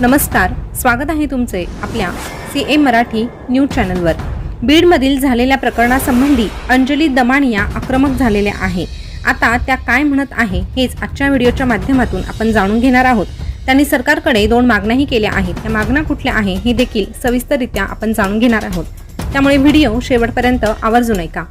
नमस्कार स्वागत आहे तुमचे आपल्या सी एम मराठी न्यूज चॅनलवर. बीडमधील झालेल्या प्रकरणासंबंधी अंजली दमानिया आक्रमक झालेल्या आहे. आता त्या काय म्हणत आहे हेच आजच्या व्हिडिओच्या माध्यमातून आपण जाणून घेणार आहोत. त्यांनी सरकारकडे दोन मागण्याही केल्या आहेत. त्या मागण्या कुठल्या आहे हे देखील सविस्तररित्या आपण जाणून घेणार आहोत. त्यामुळे व्हिडिओ शेवटपर्यंत आवर्जून ऐका.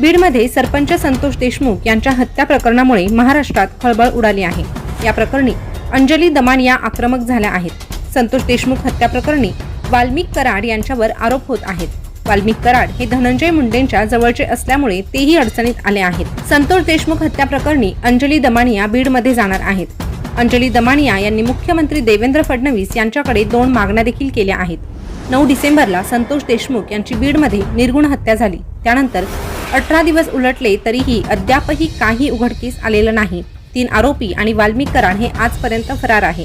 बीडमध्ये सरपंच संतोष देशमुख यांच्या हत्या प्रकरणामुळे महाराष्ट्रात खळबळ उडाली आहे. या प्रकरणी अंजली दमानिया आक्रमक झाल्या आहेत. संतोष देशमुख हत्या प्रकरणी वाल्मिक कराड यांच्यावर आरोप होत आहेत. वाल्मिक कराड हे धनंजय मुंडेंच्या जवळचे असल्यामुळे तेही अडचणीत आले आहेत. संतोष देशमुख हत्या प्रकरणी अंजली दमानिया बीडमध्ये जाणार आहेत. अंजली दमानिया यांनी मुख्यमंत्री देवेंद्र फडणवीस यांच्याकडे दोन मागण्या देखील केल्या आहेत. नऊ डिसेंबरला संतोष देशमुख यांची बीडमध्ये निर्गुण हत्या झाली. त्यानंतर अठरा दिवस उलटले तरीही अद्यापही काही उघडकीस आलेलं नाही. तीन आरोपी आणि वाल्मिक कराड हे आजपर्यंत फरार आहे.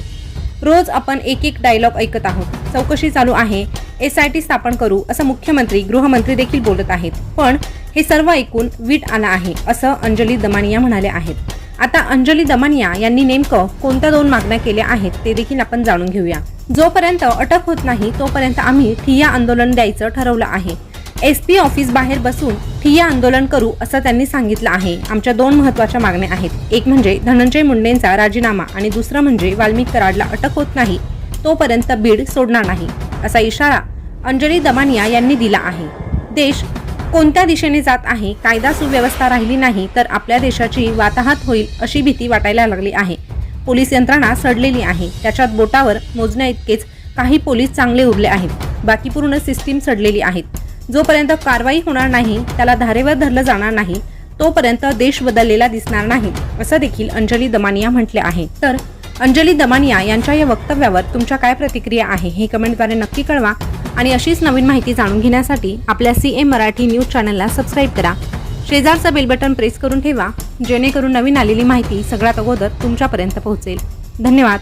रोज आपण एक एक डायलॉग ऐकत आहोत. चौकशी चालू आहे. एस आय टी स्थापन करू असं मुख्यमंत्री गृहमंत्री देखील बोलत आहेत. पण हे सर्व ऐकून वीट आला आहे असं अंजली दमानिया म्हणाले आहेत. आता अंजली दमानिया यांनी नेमकं कोणत्या दोन मागण्या केल्या आहेत ते देखील आपण जाणून घेऊया. जोपर्यंत अटक होत नाही तोपर्यंत आम्ही ठिय्या आंदोलन द्यायचं ठरवलं आहे. एस पी ऑफिस बाहेर बसून ठिय्या आंदोलन करू असं त्यांनी सांगितलं आहे. आमच्या दोन महत्त्वाच्या मागण्या आहेत. एक म्हणजे धनंजय मुंडेंचा राजीनामा आणि दुसरं म्हणजे वाल्मिक कराडला अटक होत नाही. तोपर्यंत बीड सोडणार नाही असा इशारा अंजली दमानिया यांनी दिला आहे. देश कोणत्या दिशेने जात आहे कायदा सुव्यवस्था राहिली नाही तर आपल्या देशाची वाताहत होईल अशी भीती वाटायला लागली आहे. पोलीस यंत्रणा सडलेली आहे. त्याच्यात बोटावर मोजण्या इतकेच काही पोलीस चांगले उरले आहेत. बाकी पूर्ण सिस्टीम सडलेली आहेत. जोपर्यंत कारवाई होणार नाही त्याला धारेवर धरलं जाणार नाही तोपर्यंत देश बदललेला दिसणार नाही असं देखील अंजली दमानिया म्हटले आहे. तर अंजली दमानिया यांच्या या वक्तव्यावर तुमच्या काय प्रतिक्रिया आहे हे कमेंटद्वारे नक्की कळवा. आणि अशीच नवीन माहिती जाणून घेण्यासाठी आपल्या सी एम मराठी न्यूज चॅनलला सबस्क्राईब करा. शेजारचं बेल बटन प्रेस करून ठेवा जेणेकरून नवीन आलेली माहिती सगळ्यात अगोदर तुमच्यापर्यंत पोहोचेल. धन्यवाद.